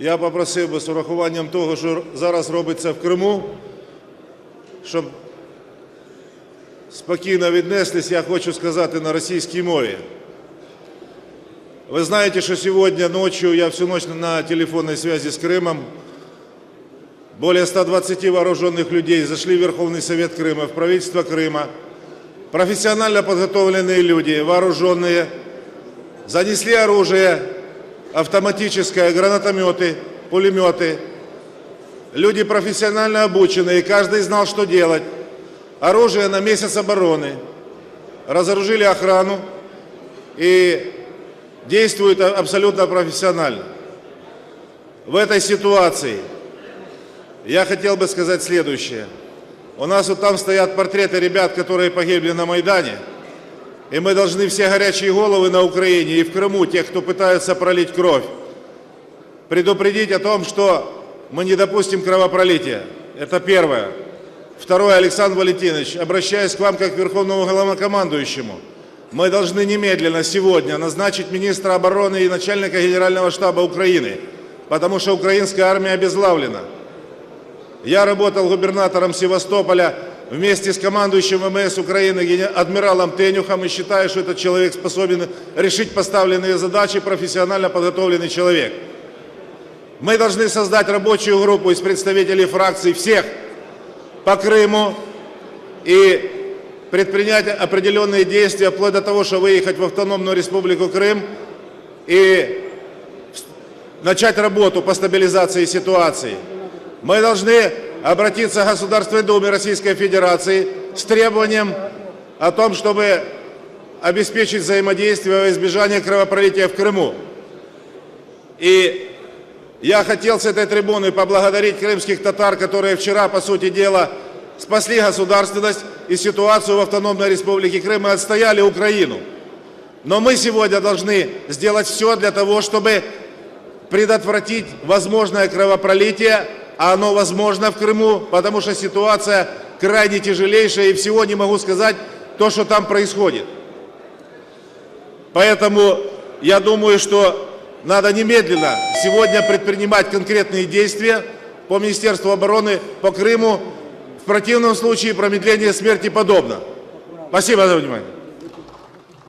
Я попросив би з урахуванням того, що зараз робиться в Криму, щоб спокійно віднеслись, я хочу сказати на російській мові. Вы знаете, что сегодня ночью, я всю ночь на телефонной связи с Крымом, более 120 вооруженных людей зашли в Верховный Совет Крыма, в правительство Крыма. Профессионально подготовленные люди, вооруженные, занесли оружие автоматическое, гранатометы, пулеметы. Люди профессионально обученные, каждый знал, что делать. Оружие на месяц обороны. Разоружили охрану и действуют а- абсолютно профессионально. В этой ситуации я хотел бы сказать следующее. У нас вот там стоят портреты ребят, которые погибли на Майдане. И мы должны все горячие головы на Украине и в Крыму, тех, кто пытается пролить кровь, предупредить о том, что мы не допустим кровопролития. Это первое. Второе, Александр Валентинович, обращаясь к вам как к Верховному Главнокомандующему, мы должны немедленно сегодня назначить министра обороны и начальника Генерального штаба Украины, потому что украинская армия обезглавлена. Я работал губернатором Севастополя вместе с командующим ВМС Украины адмиралом Тенюхом и считаю, что этот человек способен решить поставленные задачи, профессионально подготовленный человек. Мы должны создать рабочую группу из представителей фракций всех по Крыму и предпринять определенные действия, вплоть до того, что выехать в автономную республику Крым и начать работу по стабилизации ситуации. Мы должны обратиться к Государственной Думе Российской Федерации с требованием о том, чтобы обеспечить взаимодействие во избежание кровопролития в Крыму. И я хотел с этой трибуны поблагодарить крымских татар, которые вчера, по сути дела, спасли государственность и ситуацию в автономной республике Крым и отстояли Украину. Но мы сегодня должны сделать все для того, чтобы предотвратить возможное кровопролитие, а оно возможно в Крыму, потому что ситуация крайне тяжелейшая, и всего не могу сказать то, что там происходит. Поэтому я думаю, что надо немедленно сегодня предпринимать конкретные действия по Министерству обороны, по Крыму. В противном случае промедление смерти подобно. Спасибо за внимание.